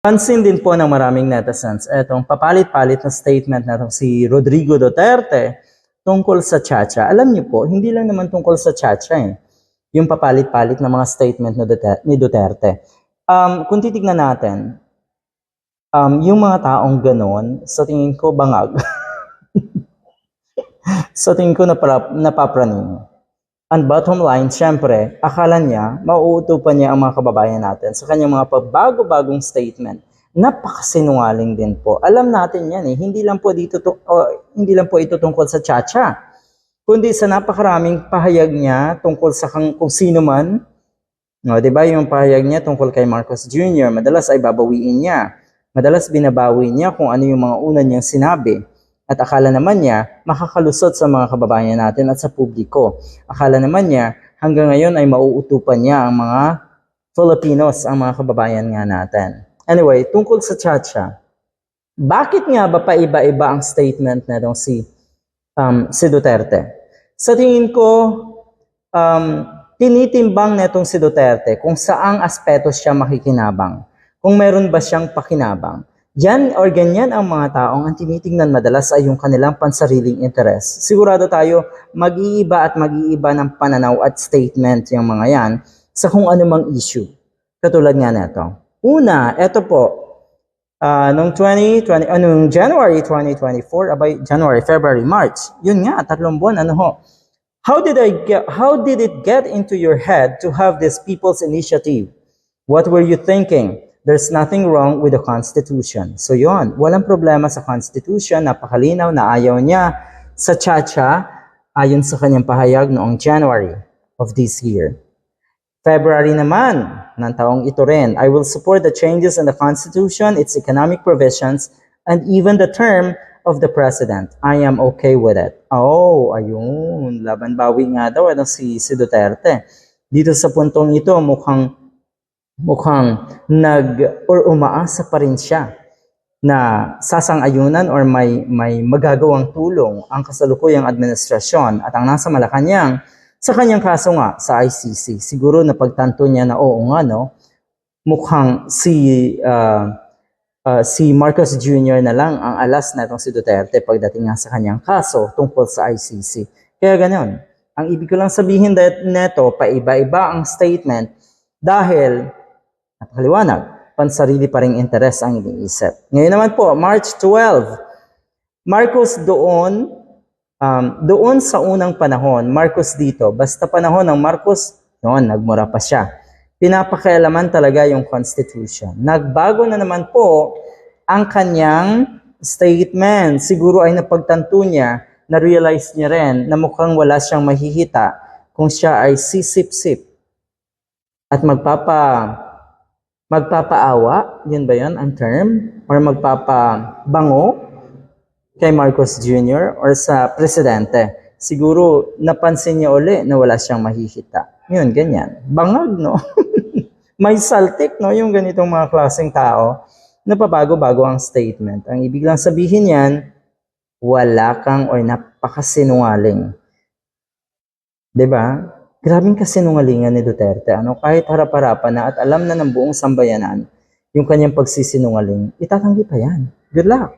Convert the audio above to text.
Pansin din po ng maraming netizens etong papalit-palit na statement na si Rodrigo Duterte tungkol sa Chacha. Alam niyo po, hindi lang naman tungkol sa Chacha eh. Yung papalit-palit na mga statement ni Duterte. Um, kung titignan natin, um, yung mga taong ganon, sa tingin ko bangag. sa tingin ko napara, napapraning. And bottom line, syempre, akala niya, mauutupan niya ang mga kababayan natin sa kanyang mga pabago-bagong statement. Napakasinungaling din po. Alam natin yan eh, hindi lang po dito to, o, hindi lang po ito tungkol sa Chacha, kundi sa napakaraming pahayag niya tungkol sa kang, kung sino man. No, 'di ba yung pahayag niya tungkol kay Marcos Jr., madalas ay babawiin niya. Madalas binabawi niya kung ano yung mga una niyang sinabi. At akala naman niya, makakalusot sa mga kababayan natin at sa publiko. Akala naman niya, hanggang ngayon ay mauutupan niya ang mga Filipinos, ang mga kababayan nga natin. Anyway, tungkol sa Chacha, bakit nga ba pa iba-iba ang statement na si, um, si Duterte? Sa tingin ko, um, tinitimbang netong si Duterte kung saang aspeto siya makikinabang. Kung meron ba siyang pakinabang. Yan or ganyan ang mga taong ang tinitingnan madalas ay yung kanilang pansariling interes. Sigurado tayo, mag-iiba at mag-iiba ng pananaw at statement yung mga yan sa kung anumang issue. Katulad nga neto. Una, eto po, ah noong 2020, anong January 2024, abay, January, February, March, yun nga, tatlong buwan, ano ho. How did I get, how did it get into your head to have this people's initiative? What were you thinking? There's nothing wrong with the Constitution. So yon, walang problema sa Constitution, napakalinaw na ayaw niya sa Chacha ayon sa kanyang pahayag noong January of this year. February naman ng taong ito rin, I will support the changes in the Constitution, its economic provisions, and even the term of the President. I am okay with it. Oh, ayun, laban bawi nga daw ano, si, si Duterte. Dito sa puntong ito, mukhang mukhang nag or umaasa pa rin siya na sasang-ayunan or may may magagawang tulong ang kasalukuyang administrasyon at ang nasa Malacanang sa kanyang kaso nga sa ICC. Siguro na pagtanto niya na oo nga no, mukhang si ah, ah, si Marcos Jr. na lang ang alas na itong si Duterte pagdating nga sa kanyang kaso tungkol sa ICC. Kaya ganoon. Ang ibig ko lang sabihin that neto, paiba-iba ang statement dahil napakaliwanag, pansarili pa rin interes ang iniisip. Ngayon naman po, March 12, Marcos doon, um, doon sa unang panahon, Marcos dito, basta panahon ng Marcos, noon, nagmura pa siya. Pinapakialaman talaga yung Constitution. Nagbago na naman po ang kanyang statement. Siguro ay napagtanto niya, na-realize niya rin na mukhang wala siyang mahihita kung siya ay sisip-sip at magpapa magpapaawa, yun ba yun ang term? Or magpapabango kay Marcos Jr. or sa presidente. Siguro napansin niya uli na wala siyang mahihita. Yun, ganyan. Bangag, no? May saltik, no? Yung ganitong mga klaseng tao na pabago-bago ang statement. Ang ibig lang sabihin yan, wala kang or napakasinungaling. 'Di ba? Grabing kasinungalingan ni Duterte. Ano, kahit harap-harapan na at alam na ng buong sambayanan yung kanyang pagsisinungaling, itatanggi pa yan. Good luck.